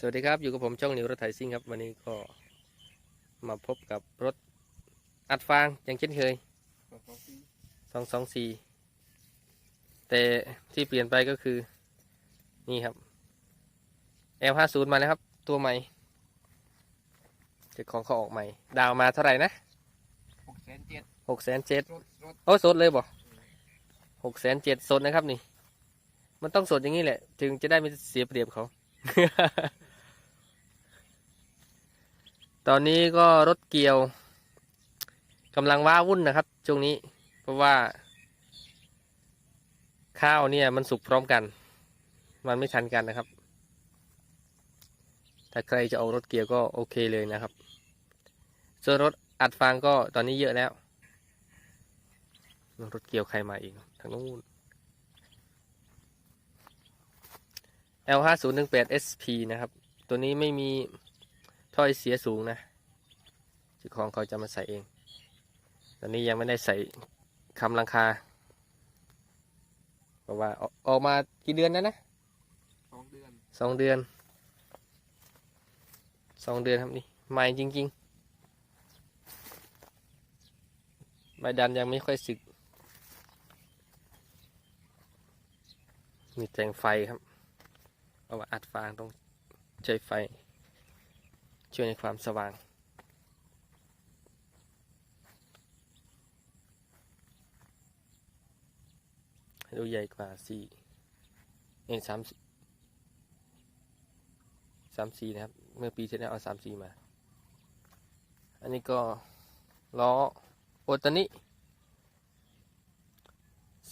สวัสดีครับ อยู่กับผมช่องนิวรถไถซิ่งครับ วันนี้ก็มาพบกับรถอัดฟางอย่างเช่นเคยสองสองสี่แต่ที่เปลี่ยนไปก็คือ นี่ครับ L50 มาแล้วครับ ตัวใหม่เจ้าของเขาออกใหม่ ดาวมาเท่าไหร่นะหกแสนเจ็ดหกแสนเจ็ดรถรถโอ้สดเลยบ่หกแสนเจ็ดสดนะครับนี่ มันต้องสดอย่างนี้แหละ ถึงจะได้ไม่เสียเปรียบเขา ตอนนี้ก็รถเกี่ยวกำลังว้าวุ่นนะครับช่วงนี้ เพราะว่า ข้าวเนี่ยมันสุกพร้อมกัน มันไม่ทันกันนะครับ ถ้าใครจะเอารถเกี่ยวก็โอเคเลยนะครับ ส่วนรถอัดฟางก็ตอนนี้เยอะแล้ว รถเกี่ยวใครมาอีกทางนู้น L 5 0 1 8 SP นะครับ ตัวนี้ไม่มี ถ้อยเสียสูงนะเจ้าของเขาจะมาใส่เอง ตอนนี้ยังไม่ได้ใส่คำลังคาเพราะว่าออกออกมากี่เดือนแล้วนะสองเดือนสองเดือนสองเดือนครับนี่ใหม่จริงๆใบดันยังไม่ค่อยสึก มีแสงไฟครับเอาว่าอัดฟางต้องใช้ไฟ ช่วยในความสว่าง ดูใหญ่กว่าสี่เองสามสามสี่นะครับ เมื่อปีที่แล้วเอาสามสี่มา อันนี้ก็ล้อโอตานิ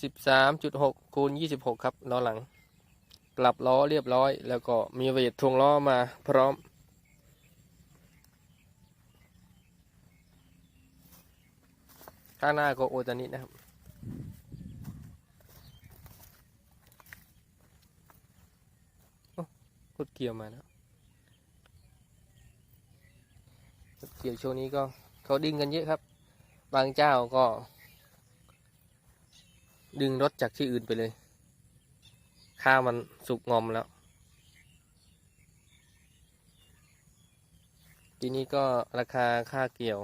สิบสามจุดหกคูณยี่สิบหกครับล้อหลัง กลับล้อเรียบร้อย แล้วก็มีเวททวงล้อมาพร้อม ข้างหน้าก็โอตานินะครับรถเกี่ยวมาแล้วรถเกี่ยวช่วงนี้ก็เขาดึงกันเยอะครับ บางเจ้าก็ ดึงรถจากที่อื่นไปเลย ข้าวมันสุกงอมแล้วทีนี้ก็ราคาค่าเกี่ยว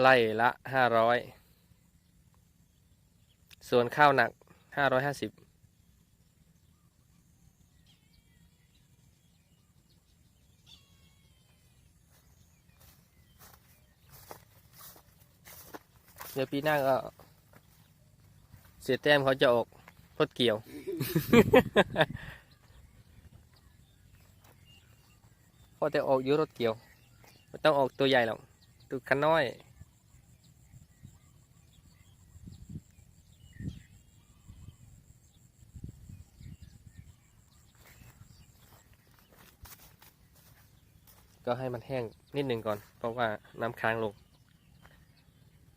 ไล่ละห้าร้อยส่วนข้าวหนักห้าร้อยห้าสิบเดี๋ยวปีหน้าก็ เสียแต้มเขาจะออกรถเกี่ยว พอแต่ออกยุรถเกี่ยวไม่ต้องออกตัวใหญ่หรอกตัวคันน้อย ก็ให้มันแห้งนิดหนึ่งก่อน เพราะว่าน้ำค้างลง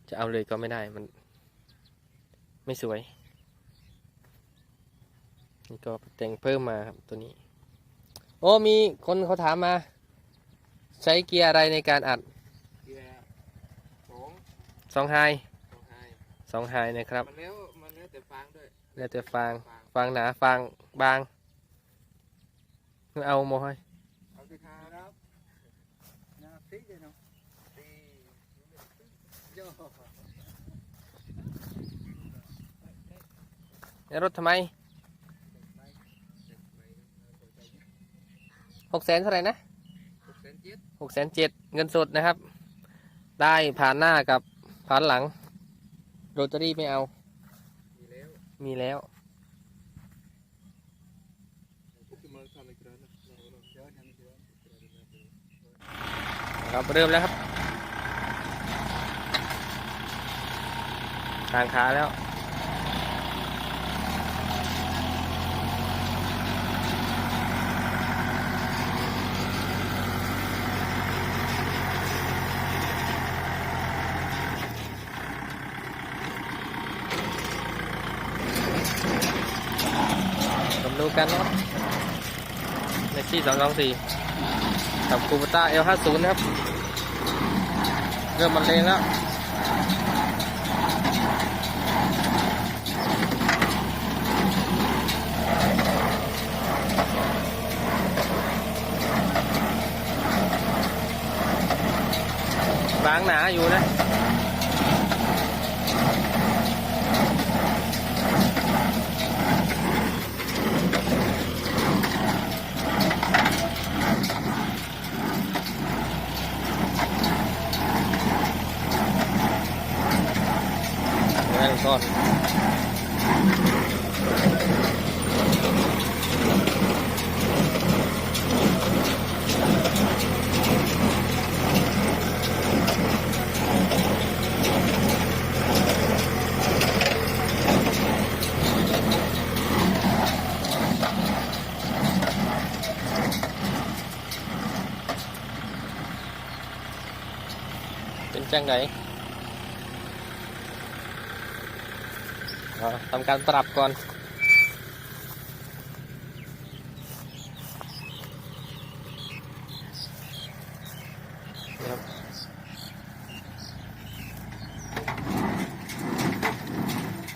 จะเอาเลยก็ไม่ได้มัน ไม่สวยนี่ก็แต่งเพิ่มมาครับตัวนี้ โอ้มีคนเขาถามมา ใช้เกียร์อะไรในการอัดเกียร์สองสองไฮสองไฮสองไฮนะครับมันแล้วมันแล้วแต่ฟางด้วยแล้วแต่ฟางฟางฟางหนาฟางบาง เอาโมให้ เอาสิครับนาซิเลยเนาะตีโย่ แล้วรถทำไมหกแสนเท่าไหร่นะหกแสนเจ็ดหกแสนเจ็ดเงินสดนะครับ ได้ผ่านหน้ากับผ่านหลัง โรตารี่ไม่เอา มีแล้วมีแล้วคือมันทำในกระนั้นเดี๋ยวทำเดี๋ยวครับเริ่มแล้วครับ ทางขาแล้ว ผมดูกันนะครับในที่สองสองสี่กับคูปต้าเอลห้าศูนย์นะครับ เริ่มมันเลงแล้วางหนาอยู่นะนั่นก่อน จังไหนทำการปรับก่อน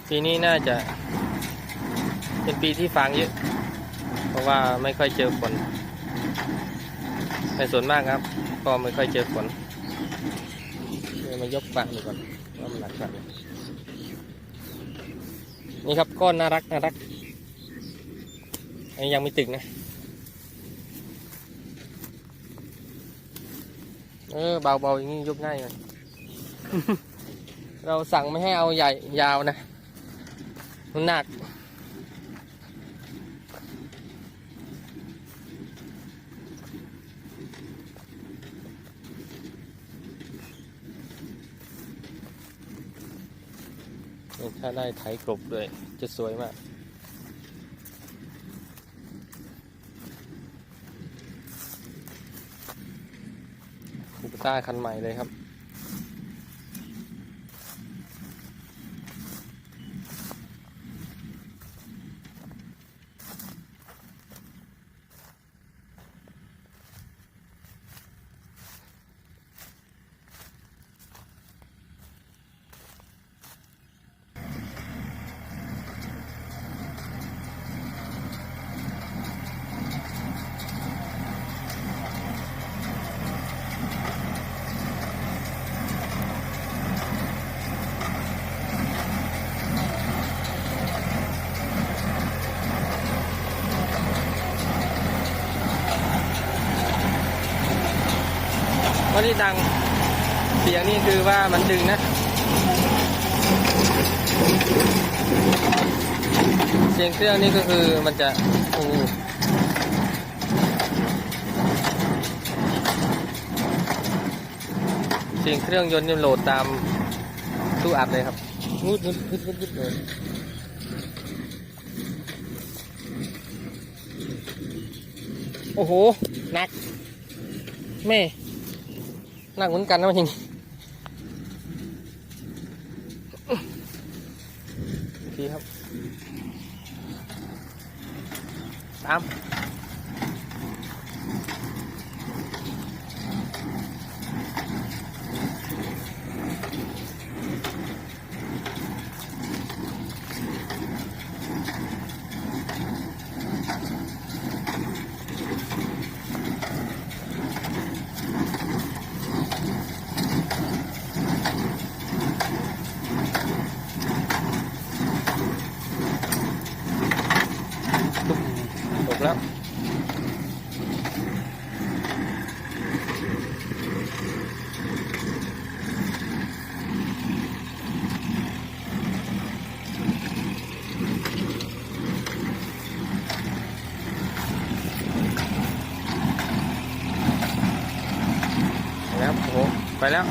ปีนี้น่าจะ เป็นปีที่ฟางเยอะ เพราะว่าไม่ค่อยเจอฝนในส่วนมากครับ ก็ไม่ค่อยเจอฝน มายกฟางดูก่อนว่ามันหนักขนาดไหนนี่ครับก้อนน่ารักน่ารักอันนี้ยังไม่ตึกนะ เออเบาๆอย่างนี้ยกง่ายเลยเราสั่งไม่ให้เอาใหญ่ยาวนะมันหนัก ถ้าได้ไถกลบด้วย จะสวยมากคูปต้าคันใหม่เลยครับ ว่าที่ดังเสียงนี่คือว่ามันดึงนะ เสียงเครื่องนี่ก็คือมันจะโอ้เสียงเครื่องยนต์นี่โหลดตามตู้อัดเลยครับงุดงุดงุดงุดงุดเลยโอ้โหหนักแม่ นักเหมือนกันนะจริงดีคครับตาม จบแล้ว ไปแล้ว